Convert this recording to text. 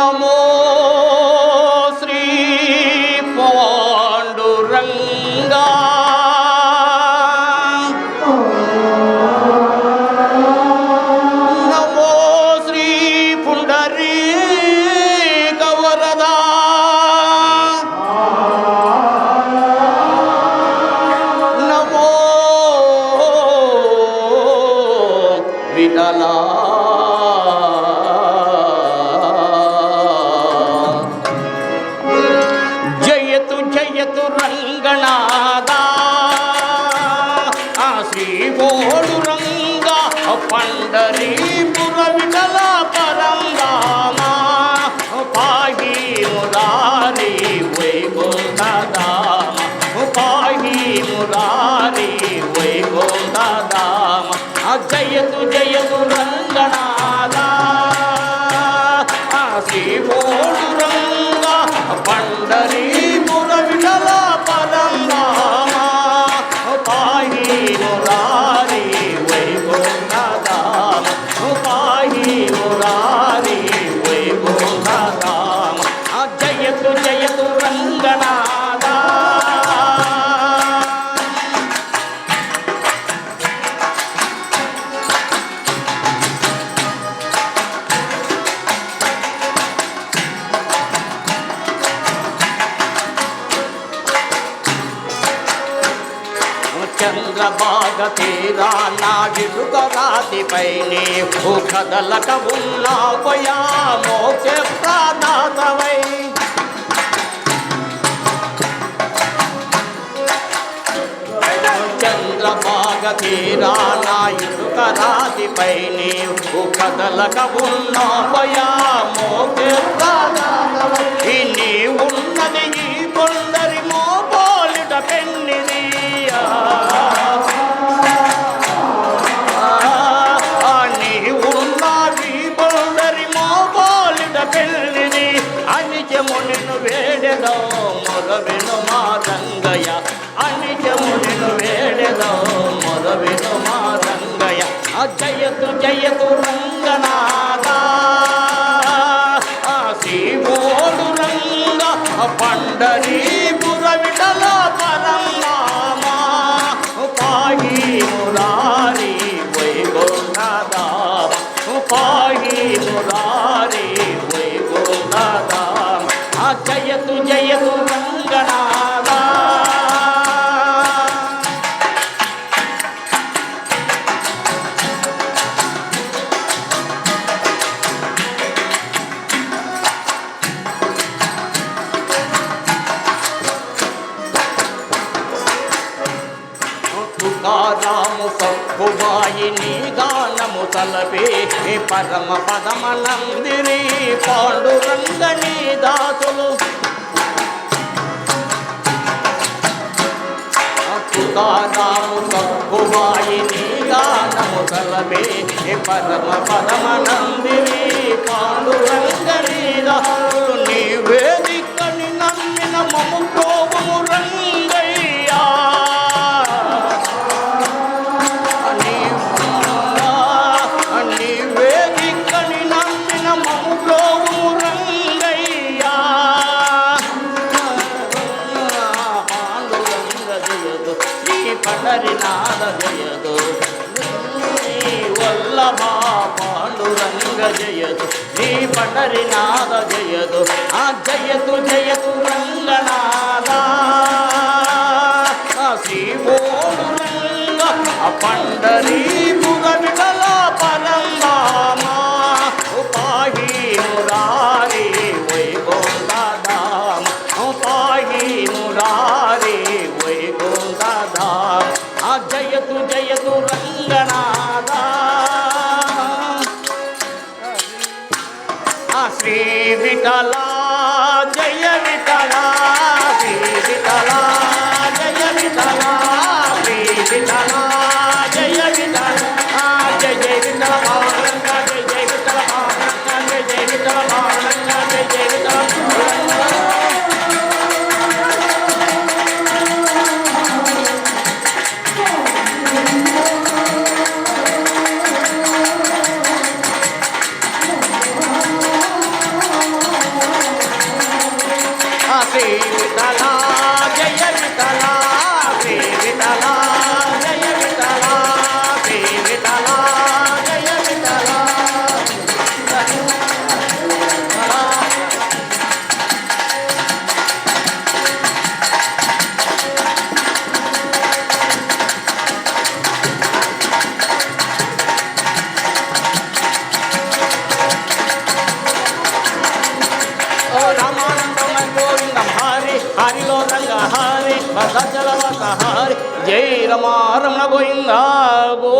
amor. వైకుంఠదామ ఆ జయతు చంద్రబాగ తీరా నాగిడుగ నీవు కదలక ఉన్నావయా మోక్ష ప్రాణాతవై చంద్రబాగ తీరా నాయుడుక రాతిపై నీవు కదలక ఉన్నావయా మోక్ష ప్రాదాతవై ఈ నీవున్నది ఈ కొందరి మోపోలిట పెన్నిదియా జయతు జయతు రంగనాథ ఆ శివోడు రంగ పండరీ ஆகி తలపే పరమ పదమ నందిని పాండురంగ నీ దాసులు. తుకారాము సక్కుబాయి నీ గానము తలపే పరమ పదమ నందిని పాండురంగ దాసులు. నీ వేదికని నమ్మిన మము జయదు. వల్ల వల్లభా పాండురంగ జయదు. నీ పండరి నాద జయదు. ఆ జయదు జయదు రంగనా విఠల జయ విఠల శ్రీ విఠల జయ విఠల శ్రీ విఠల హరిలో రంగ హరి భద్రచలవత హరి జై రమారమణ గోవింద గో